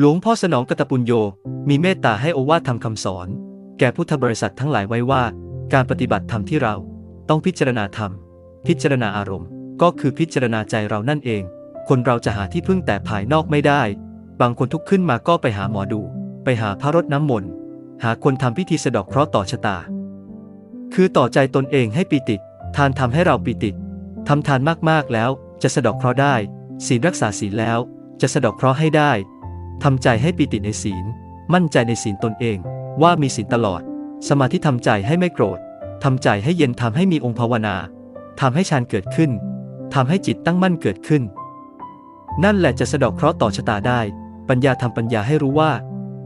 หลวงพ่อสนองกตปุญโย มีเมตตาให้อวาททำคำสอน แก่พุทธบริษัททั้งหลายไว้ว่า การปฏิบัติธรรมที่เราต้องพิจารณาธรรม พิจารณาอารมณ์ ก็คือพิจารณาใจเรานั่นเอง คนเราจะหาที่พึ่งแต่ภายนอกไม่ได้ บางคนทุกข์ขึ้นมาก็ไปหาหมอดู ไปหาพระรดน้ำมนต์หาคนทำพิธีสะดอกเคราะห์ต่อชะตา คือต่อใจตนเองให้ปีติ ทานทำให้เราปีติทำทานมากๆแล้ว จะสะดอกเคราะห์ได้ ศีลรักษาศีลแล้ว จะสะดอกเคราะห์ให้ได้ ทำใจให้ปีติในศีล มั่นใจในศีลตนเอง ว่ามีศีลตลอด สมาธิทำใจให้ไม่โกรธทำใจให้เย็นทำให้มีองค์ภาวนาทำให้ฌานเกิดขึ้นทำให้จิตตั้งมั่นเกิดขึ้น นั่นแหละจะสะดอกเคราะห์ต่อชะตาได้ ปัญญาทำปัญญาให้รู้ว่า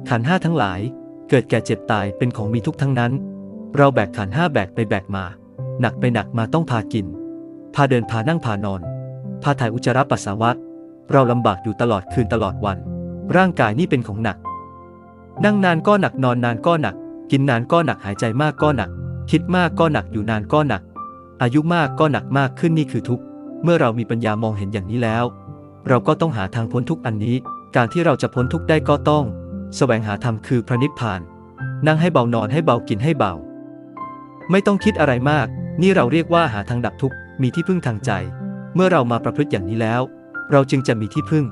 ขันห้าทั้งหลาย เกิดแก่เจ็บตายเป็นของมีทุกข์ทั้งนั้น เราแบกขันห้าแบกไปแบกมา หนักไปหนักมาต้องพากิน พาเดินพานั่งพานอน พาถ่ายอุจจาระปัสสาวะ เราลำบากอยู่ตลอดคืนตลอดวัน ร่างกายนี่เป็นของหนัก นั่งนานก็หนักนอนนานก็หนัก กินนานก็หนักหายใจมากก็หนัก คิดมากก็หนักอยู่นานก็หนัก อายุมากก็หนักมากขึ้นนี่คือทุกข์เมื่อเรามีปัญญามองเห็นอย่างนี้แล้ว เราก็ต้องหาทางพ้นทุกข์อันนี้ การที่เราจะพ้นทุกข์ได้ก็ต้อง แสวงหาธรรมคือพระนิพพาน นั่งให้เบานอนให้เบากินให้เบา ไม่ต้องคิดอะไรมาก นี่เราเรียกว่าหาทางดับทุกข์มีที่พึ่งทางใจ เมื่อเรามาประพฤติอย่างนี้แล้ว เราจึงจะมีที่พึ่ง